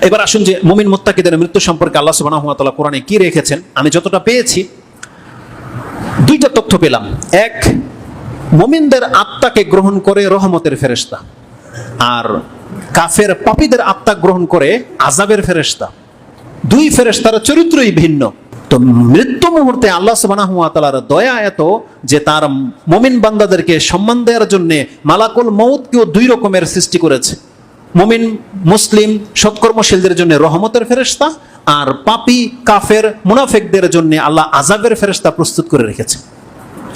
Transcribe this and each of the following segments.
এবার আসুন যে মুমিন মুত্তাকিদের মৃত্যু সম্পর্কে আল্লাহ ওয়া কোরআনে কি রেখেছেন? আমি যতটা পেয়েছি, দুইটা তথ্য পেলাম। এক, মুমিনদের আত্মাকে গ্রহণ করে রহমতের ফেরেশতা। আর কাফের পাপীদের আত্মা গ্রহণ করে আজাবের ফেরেশতা। দুই ফেরেশতার চরিত্রই ভিন্ন। তো মৃত্যু মুহূর্তে আল্লাহ ওয়া দয়া এত যে তার মমিন বান্দাদেরকে সম্মান দেওয়ার জন্য মালাকুল মউতকেও দুই রকমের সৃষ্টি করেছে। মুমিন, মুসলিম সৎকর্মশীলদের জন্য রহমতের ফেরেশতা আর পাপী, কাফের, মুনাফেকদের জন্য আল্লাহ আজাবের ফেরেশতা প্রস্তুত করে রেখেছে।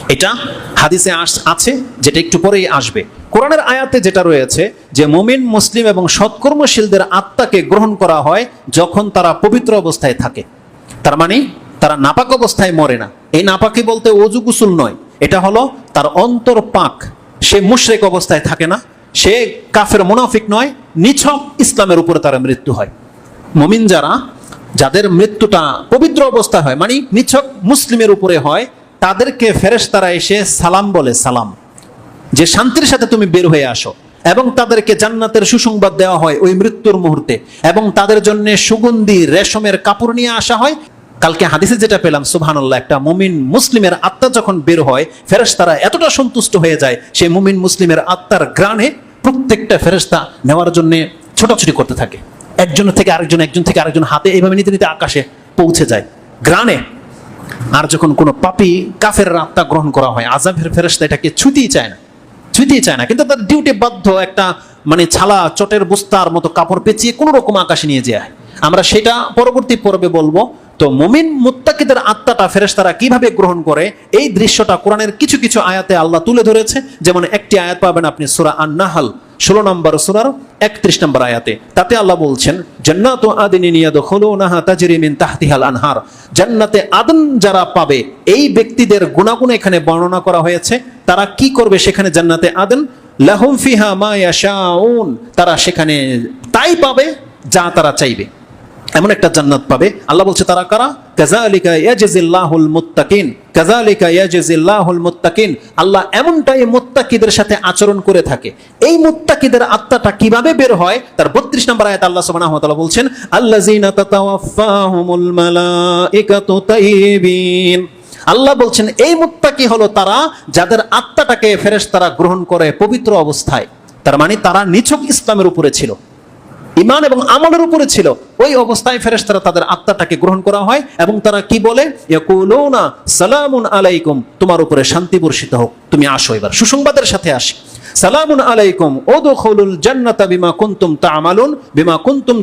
এটা হাদিসে আস- আছে, যেটা একটু পরেই আসবে। কোরআনের আয়াতে যেটা রয়েছে যে মুমিন, মুসলিম এবং সৎকর্মশীলদের আত্মাকে গ্রহণ করা হয় যখন তারা পবিত্র অবস্থায় থাকে। তার মানে তারা নাপাক অবস্থায় মরে না। এই নাপাকি বলতে অজু গুসুল নয়। এটা হলো তার অন্তর পাক। সে মুশরেক অবস্থায় থাকে না। সে কাফের মুনাফিক নয়, নিছক ইসলামের উপরে তার মৃত্যু হয়। মমিন যারা, যাদের মৃত্যুটা পবিত্র অবস্থা হয় মানে নিছক মুসলিমের উপরে হয়, তাদেরকে ফেরেশতারা এসে সালাম বলে, সালাম। যে শান্তির সাথে তুমি বের হয়ে আসো, এবং তাদেরকে জান্নাতের সুসংবাদ দেওয়া হয় ওই মৃত্যুর মুহূর্তে, এবং তাদের জন্য সুগন্ধি, রেশমের কাপড় নিয়ে আসা হয়। কালকে হাদিসে যেটা পেলাম, সুবহানাল্লাহ, একটা মুমিন মুসলিমের আত্মা যখন বের হয়, ফেরেশতারা এতটা সন্তুষ্ট হয়ে যায় সেই মুমিন মুসলিমের আত্মার গ্রাণে প্রত্যেকটা ফেরেশতা নেওয়ার জন্য ছোটাছুটি করতে থাকে। একজন থেকে আরেকজন, একজন থেকে আরেকজন হাতে এইভাবে নিতে নিতে আকাশে পৌঁছে যায়। গ্রানে আর যখন কোনো পাপি কাফের আত্মা গ্রহণ করা হয় আজাবের ফেরেস্তা এটাকে ছুতেই চায় না। ছুতেই চায় না। কিন্তু তার ডিউটি বাধ্য একটা মানে ছালা চটের বস্তার মতো কাপড় পেঁচিয়ে কোনো রকম আকাশে নিয়ে যায়। আমরা সেটা পরবর্তী পর্বে বলব। তো মুমিন মুত্তাকিদের আত্মাটা ফেরেশতারা কীভাবে গ্রহণ করে? এই দৃশ্যটা কোরআনের কিছু কিছু আয়াতে আল্লাহ তুলে ধরেছে। যেমন একটি আয়াত পাবেন আপনি সুরা আন-নাহল, ষোলো নম্বর সুরার একত্রিশ নম্বর আয়াতে। তাতে আল্লাহ বলছেন, জান্নাত তাহতিহাল আনহার। জান্নাতে আদন যারা পাবে, এই ব্যক্তিদের গুণাগুণ এখানে বর্ণনা করা হয়েছে। তারা কি করবে সেখানে জান্নাতে আদন? লাহুম ফিহা মা ইয়াশাউন। তারা সেখানে তাই পাবে যা তারা চাইবে। এমন একটা জান্নাত পাবে। আল্লাহ বলছে, তারা কারা? কাযালিকা ইয়াজজিল্লাহুল মুত্তাকিন। কাযালিকা ইয়াজজিল্লাহুল মুত্তাকিন। আল্লাহ এমনটাই মুত্তাকিদের সাথে আচরণ করে থাকে। এই মুত্তাকিদের আত্মাটা কীভাবে বের হয়? তার 32 নম্বর আয়াত আল্লাহ সুবহানাহু ওয়া তাআলা বলছেন, আল্লাযিনা তাতাওয়াফাহুমুল মালাইকাতু তাইয়িবিন। আল্লাহ বলছেন, এই মুত্তাকি হলো তারা যাদের আত্মাটাকে ফেরেশতারা গ্রহণ করে পবিত্র অবস্থায়। তার মানে তারা নিছক ইসলামের উপরে ছিল। ইমান এবং আমলের উপরে ছিল। ওই অবস্থায় ফেরেশতারা তাদের আত্মাটাকে গ্রহণ করা হয় এবং তারা কি বলে? ইয়াকুলুনা সালামুন আলাইকুম, তোমার উপরে শান্তি বর্ষিত হোক। তুমি আসো এবার, সুসংবাদের সাথে আসি। সালামুন আলাইকুম ওদখুলুল জান্নাতা বিমা কুনতুম তা'মালুন, বিমা কুনতুম